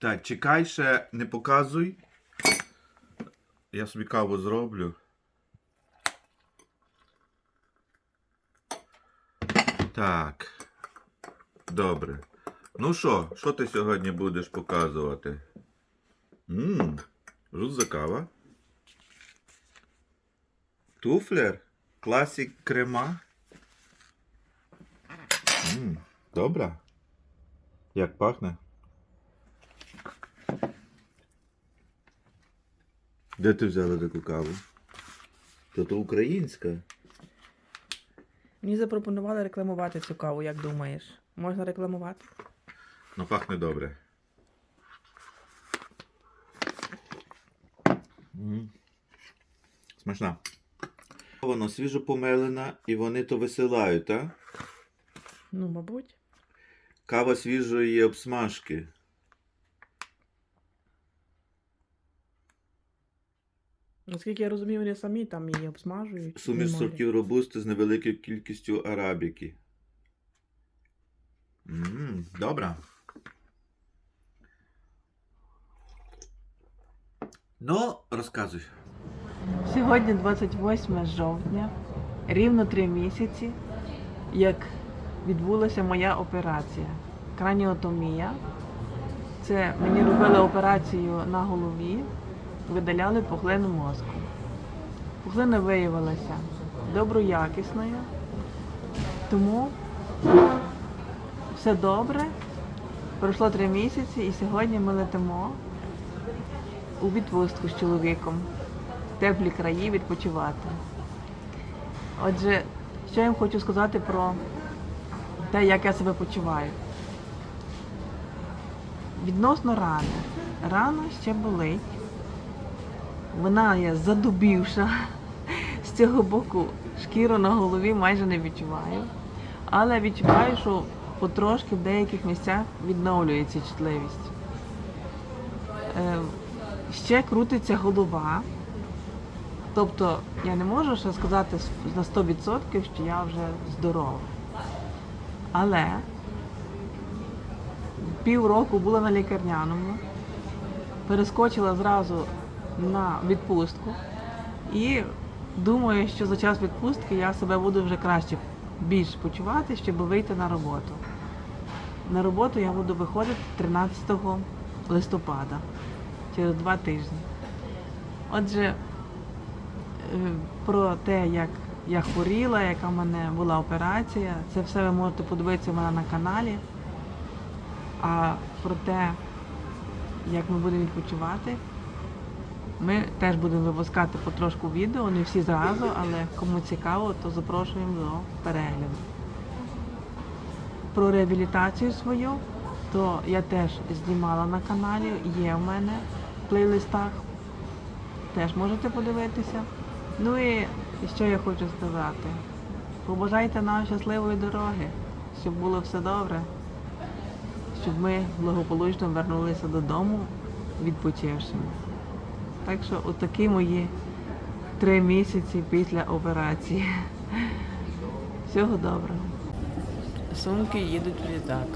Так, чекай ще, не показуй. Я собі каву зроблю. Так. Добре. Ну що, що ти сьогодні будеш показувати? Ммм, за кава? Туфлер? Класік крема? Ммм, добра. Як пахне? Де ти взяла таку каву? То то українська. Мені запропонували рекламувати цю каву, як думаєш? Можна рекламувати? Ну пахне добре. М. Смачна. Воно свіжо помелена і вони то висилають, так? Ну, мабуть. Кава свіжої обсмажки. Наскільки я розумію, вони самі там її обсмажують. Суміш сортів робусти з невеликою кількістю арабіки. Ммм, добра. Ну, розказуй. Сьогодні 28 жовтня, рівно три місяці, як відбулася моя операція. Краніотомія. Це мені робили операцію на голові, видаляли пухлину мозку. Пухлина виявилася доброякісною, тому все добре. Пройшло три місяці і сьогодні ми летимо у відпустку з чоловіком в теплі краї відпочивати. Отже, що я їм хочу сказати про те, як я себе почуваю. Відносно рани. Рана ще болить. Вона є задубівша. З цього боку шкіру на голові майже не відчуваю. Але відчуваю, що потрошки в деяких місцях відновлюється чутливість. Е, ще крутиться голова. Тобто я не можу ще сказати на 100%, що я вже здорова. Але півроку була на лікарняному, перескочила зразу на відпустку і думаю, що за час відпустки я себе буду вже краще більш почувати, щоб вийти на роботу. На роботу я буду виходити 13 листопада, через два тижні. Отже, е, про те, як я хворіла, яка в мене була операція, це все ви можете подивитися в мене на каналі. А про те, як ми будемо відпочивати, ми теж будемо випускати потрошку відео, не всі зразу, але кому цікаво, то запрошуємо до перегляду. Про реабілітацію свою, то я теж знімала на каналі, є в мене в плейлистах. Теж можете подивитися. Ну і що я хочу сказати? Побажайте нам щасливої дороги, щоб було все добре, щоб ми благополучно вернулися додому відпочившими. Так що отакі мої три місяці після операції. Всього доброго. Сумки їдуть в літак.